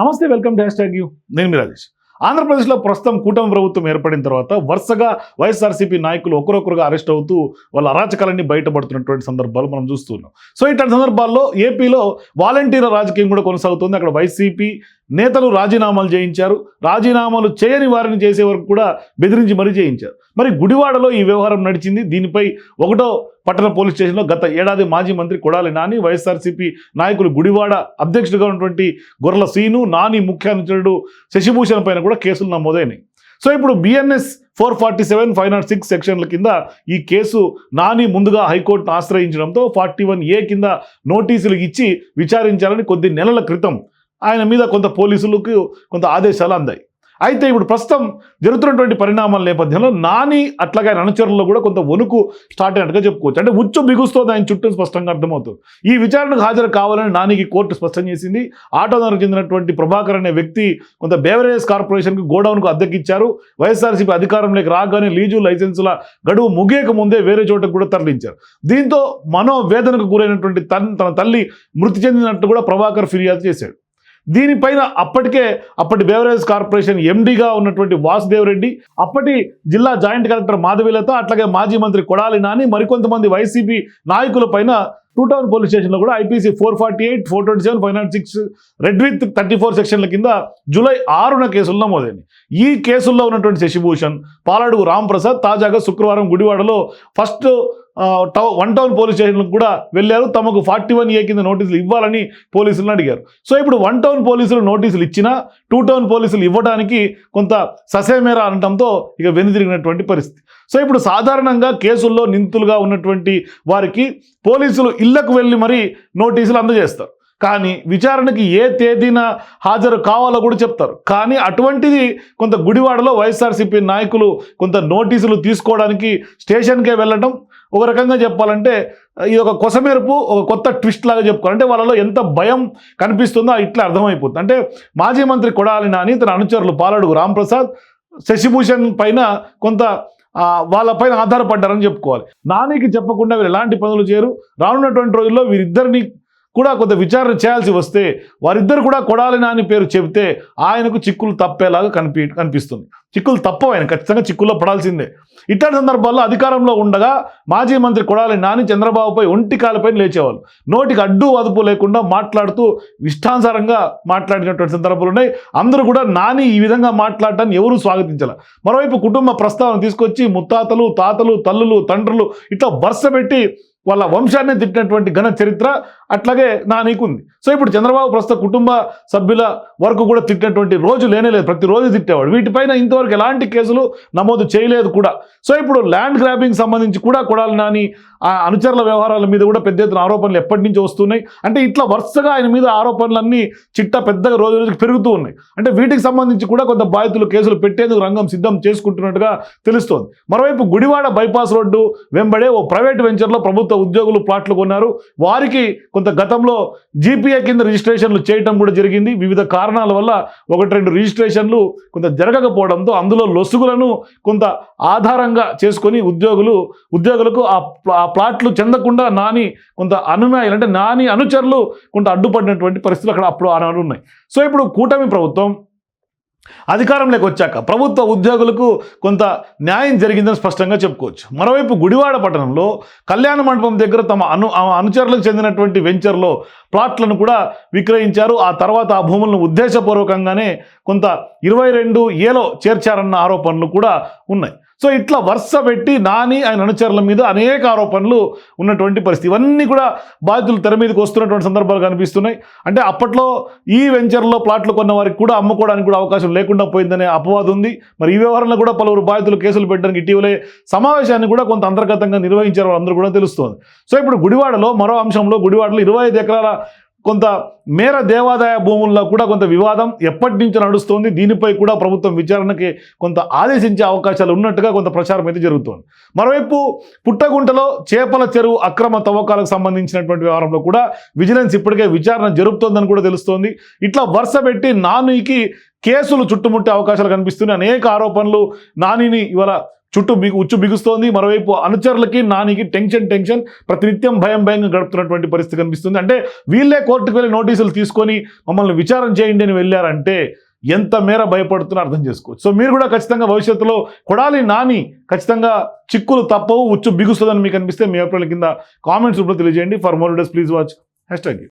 నమస్తే welcome to hashtag you. నేను మీ రాజేష్. ఆంధ్రప్రదేశ్లో ప్రస్తుతం కూటమి ప్రభుత్వం ఏర్పడిన తర్వాత వరుసగా వైఎస్ఆర్సీపీ నాయకులు ఒకరొకరుగా అరెస్ట్ అవుతూ వాళ్ళ అరాచకాలన్నీ బయటపడుతున్నటువంటి సందర్భాలు మనం చూస్తున్నాం సో ఇట్లాంటి సందర్భాల్లో ఏపీలో వాలంటీర్ల రాజకీయం కూడా కొనసాగుతుంది. అక్కడ వైసీపీ నేతలు రాజీనామాలు చేయించారు. రాజీనామాలు చేయని వారిని చేసే వరకు కూడా బెదిరించి మరీ చేయించారు. మరి గుడివాడలో ఈ వ్యవహారం నడిచింది. దీనిపై ఒకటో పట్టణ పోలీస్ స్టేషన్లో గత ఏడాది మాజీ మంత్రి కొడాలి నాని వైఎస్ఆర్సీపీ నాయకులు గుడివాడ అధ్యక్షుడిగా ఉన్నటువంటి గొర్రెల సీను నాని ముఖ్య అనుచరుడు శశిభూషణ్ పైన కూడా కేసులు నమోదైనాయి. సో ఇప్పుడు BNS four forty seven five nought six సెక్షన్ల కింద ఈ కేసు నాని ముందుగా హైకోర్టును ఆశ్రయించడంతో ఫార్టీ వన్ ఏ కింద నోటీసులు ఇచ్చి విచారించాలని కొద్ది నెలల క్రితం ఆయన మీద కొంత పోలీసులకు కొంత ఆదేశాలు అందాయి. అయితే ఇప్పుడు ప్రస్తుతం జరుగుతున్నటువంటి పరిణామాల నేపథ్యంలో నాని అట్లాగే అనుచరుల్లో కూడా కొంత వణుకు స్టార్ట్ అయినట్టుగా చెప్పుకోవచ్చు. అంటే ఉచ్చు బిగుస్తుంది ఆయన చుట్టూ స్పష్టంగా అర్థమవుతుంది. ఈ విచారణకు హాజరు కావాలని నానికి కోర్టు స్పష్టం చేసింది. ఆటోనర్కు చెందినటువంటి ప్రభాకర్ అనే వ్యక్తి కొంత బేవరేజ్ కార్పొరేషన్కి గోడౌన్కు అద్దెకిచ్చారు. వైఎస్ఆర్సీపీ అధికారంలోకి రాగానే లీజు లైసెన్సుల గడువు ముగియక ముందే వేరే చోటకు కూడా తరలించారు. దీంతో మనోవేదనకు గురైనటువంటి తన్ తన తల్లి మృతి చెందినట్టు కూడా ప్రభాకర్ ఫిర్యాదు చేశాడు. దీనిపైన అప్పటికే అప్పటి బేవరేజ్ కార్పొరేషన్ ఎండీగా ఉన్నటువంటి వాసుదేవ్ రెడ్డి అప్పటి జిల్లా జాయింట్ కలెక్టర్ మాధవీలత అట్లాగే మాజీ మంత్రి కొడాలి నాని మరికొంతమంది వైసీపీ నాయకుల పైన టూ టౌన్ పోలీస్ స్టేషన్లో కూడా IPC four forty eight four twenty seven five nought six read with thirty four సెక్షన్ల కింద జూలై ఆరున కేసులు నమోదైంది ఈ కేసుల్లో ఉన్నటువంటి శశిభూషణ్ పాలడుగు రాంప్రసాద్ తాజాగా శుక్రవారం గుడివాడలో ఫస్ట్ టౌ వన్ టౌన్ పోలీస్ స్టేషన్లకు కూడా వెళ్ళారు. తమకు ఫార్టీ వన్ ఏ కింద నోటీసులు ఇవ్వాలని పోలీసులను అడిగారు. సో ఇప్పుడు వన్ టౌన్ పోలీసులు నోటీసులు ఇచ్చినా టూ టౌన్ పోలీసులు ఇవ్వడానికి కొంత ససేమేరా అనడంతో ఇక వెనుదిరిగినటువంటి పరిస్థితి. సో ఇప్పుడు సాధారణంగా కేసుల్లో నిందితులుగా ఉన్నటువంటి వారికి పోలీసులు ఇళ్ళకు వెళ్ళి మరీ నోటీసులు అందజేస్తారు. కానీ విచారణకి ఏ తేదీన హాజరు కావాలో కూడా చెప్తారు. కానీ అటువంటిది కొంత గుడివాడలో వైఎస్ఆర్సీపీ నాయకులు కొంత నోటీసులు తీసుకోవడానికి స్టేషన్కే వెళ్ళడం ఒక రకంగా చెప్పాలంటే ఇది ఒక కొసమెరుపు ఒక కొత్త ట్విస్ట్ లాగా చెప్పుకోవాలి. అంటే వాళ్ళలో ఎంత భయం కనిపిస్తుందో ఇట్లా అర్థమైపోతుంది. అంటే మాజీ మంత్రి కొడాలి నాని తన అనుచరులు పాలడుగు రాంప్రసాద్ శశిభూషణ్ పైన కొంత వాళ్ళపైన ఆధారపడ్డారని చెప్పుకోవాలి. నానికి చెప్పకుండా వీరు ఎలాంటి పనులు చేయరు. రానున్నటువంటి రోజుల్లో వీరిద్దరిని కూడా కొంత విచారణ చేయాల్సి వస్తే వారిద్దరు కూడా కొడాలి నాని పేరు చెబితే ఆయనకు చిక్కులు తప్పేలాగా కనిపి కనిపిస్తుంది. చిక్కులు తప్పవు ఆయన ఖచ్చితంగా చిక్కుల్లో పడాల్సిందే. ఇట్లాంటి సందర్భాల్లో అధికారంలో ఉండగా మాజీ మంత్రి కొడాలి నాని చంద్రబాబుపై ఒంటి కాలపై లేచేవాళ్ళు. నోటికి అడ్డు అదుపు లేకుండా మాట్లాడుతూ ఇష్టానుసారంగా మాట్లాడినటువంటి సందర్భాలు ఉన్నాయి. అందరూ కూడా నాని ఈ విధంగా మాట్లాడటాన్ని ఎవరూ స్వాగతించాల. మరోవైపు కుటుంబ ప్రస్తావన తీసుకొచ్చి ముత్తాతలు తాతలు తల్లులు తండ్రులు ఇట్లా వరుస పెట్టి వాళ్ళ వంశాన్ని తిట్టినటువంటి ఘన చరిత్ర అట్లాగే నా నీకుంది. సో ఇప్పుడు చంద్రబాబు ప్రస్తుత కుటుంబ సభ్యుల వరకు కూడా తిట్టినటువంటి రోజు లేనేలేదు. ప్రతిరోజు తిట్టేవాడు. వీటిపైన ఇంతవరకు ఎలాంటి కేసులు నమోదు చేయలేదు కూడా. సో ఇప్పుడు ల్యాండ్ గ్రాబింగ్ సంబంధించి కూడా కొడాలి నాని ఆ అనుచరుల వ్యవహారాల మీద కూడా పెద్ద ఎత్తున ఆరోపణలు ఎప్పటి నుంచి వస్తున్నాయి. అంటే ఇట్లా వరుసగా ఆయన మీద ఆరోపణలన్నీ చిట్ట పెద్దగా రోజు రోజుకి పెరుగుతూ ఉన్నాయి. అంటే వీటికి సంబంధించి కూడా కొంత బాధితులు కేసులు పెట్టేందుకు రంగం సిద్ధం చేసుకుంటున్నట్టుగా తెలుస్తోంది. మరోవైపు గుడివాడ బైపాస్ రోడ్డు వెంబడే ఓ ప్రైవేట్ వెంచర్లో ప్రభుత్వం ఉద్యోగులు ప్లాట్లు కొన్నారు. వారికి కొంత గతంలో జీపీఏ కింద రిజిస్ట్రేషన్లు చేయటం కూడా జరిగింది. వివిధ కారణాల వల్ల ఒకటి రెండు రిజిస్ట్రేషన్లు కొంత జరగకపోవడంతో అందులో లొసుగులను కొంత ఆధారంగా చేసుకొని ఉద్యోగులు ఉద్యోగులకు ఆ ప్లా- ఆ ప్లాట్లు చెందకుండా నాని కొంత అనుమాయాలు అంటే నాని అనుచరులు కొంత అడ్డుపడినటువంటి పరిస్థితులు అక్కడ అప్పుడు ఆనాడు ఉన్నాయి. సో ఇప్పుడు కూటమి ప్రభుత్వం అధికారంలోకి వచ్చాక ప్రభుత్వ ఉద్యోగులకు కొంత న్యాయం జరిగిందని స్పష్టంగా చెప్పుకోవచ్చు. మరోవైపు గుడివాడ పట్టణంలో కళ్యాణ మండపం దగ్గర తమ అను ఆ అనుచరులకు చెందినటువంటి వెంచర్లో ప్లాట్లను కూడా విక్రయించారు. ఆ తర్వాత ఆ భూములను ఉద్దేశపూర్వకంగానే కొంత ఇరవై రెండు ఏలో చేర్చారన్న ఆరోపణలు కూడా ఉన్నాయి. సో ఇట్లా వరుస పెట్టి నాని ఆయన అనుచరుల మీద అనేక ఆరోపణలు ఉన్నటువంటి పరిస్థితి. ఇవన్నీ కూడా బాధితులు తెర మీదకి వస్తున్నటువంటి సందర్భాలు కనిపిస్తున్నాయి. అంటే అప్పట్లో ఈ వెంచర్లో ప్లాట్లు కొన్న వారికి కూడా అమ్ముకోవడానికి కూడా అవకాశం లేకుండా పోయిందనే అపవాదం ఉంది. మరి ఈ వ్యవహారంలో కూడా పలువురు బాధితులు కేసులు పెట్టడానికి ఇటీవలే సమావేశాన్ని కూడా కొంత అంతర్గతంగా నిర్వహించారు అందరూ కూడా తెలుస్తోంది. సో ఇప్పుడు గుడివాడలో మరో అంశంలో గుడివాడలో ఇరవై ఐదు ఎకరాల కొంత మేర దేవాదాయ భూముల్లో కూడా కొంత వివాదం ఎప్పటి నుంచి నడుస్తోంది. దీనిపై కూడా ప్రభుత్వం విచారణకి కొంత ఆదేశించే అవకాశాలు ఉన్నట్టుగా కొంత ప్రచారం అయితే జరుగుతోంది. మరోవైపు పుట్టగుంటలో చేపల చెరువు అక్రమ తవ్వకాలకు సంబంధించినటువంటి వ్యవహారంలో కూడా విజిలెన్స్ ఇప్పటికే విచారణ జరుపుతోందని కూడా తెలుస్తోంది. ఇట్లా వరుస పెట్టి నానికి కేసులు చుట్టుముట్టే అవకాశాలు కనిపిస్తున్నాయి. అనేక ఆరోపణలు నానిని ఇవాళ చుట్టూ బిగు ఉచ్చు బిగుస్తోంది. మరోవైపు అనుచరులకి నానికి టెన్షన్ టెన్షన్ ప్రతినిత్యం భయం భయంగా గడుపుతున్నటువంటి పరిస్థితి కనిపిస్తుంది. అంటే వీళ్ళే కోర్టుకు వెళ్ళి నోటీసులు తీసుకొని మమ్మల్ని విచారణ చేయండి అని వెళ్ళారంటే ఎంత మేర భయపడుతున్నా అర్థం చేసుకోవచ్చు. సో మీరు కూడా ఖచ్చితంగా భవిష్యత్తులో కొడాలి నాని ఖచ్చితంగా చిక్కులు తప్పవు ఉచ్చు బిగుస్తుందని మీకు అనిపిస్తే మీ అభిప్రాయాల కింద కామెంట్స్ రూపంలో తెలియజేయండి. For more days please watch hashtag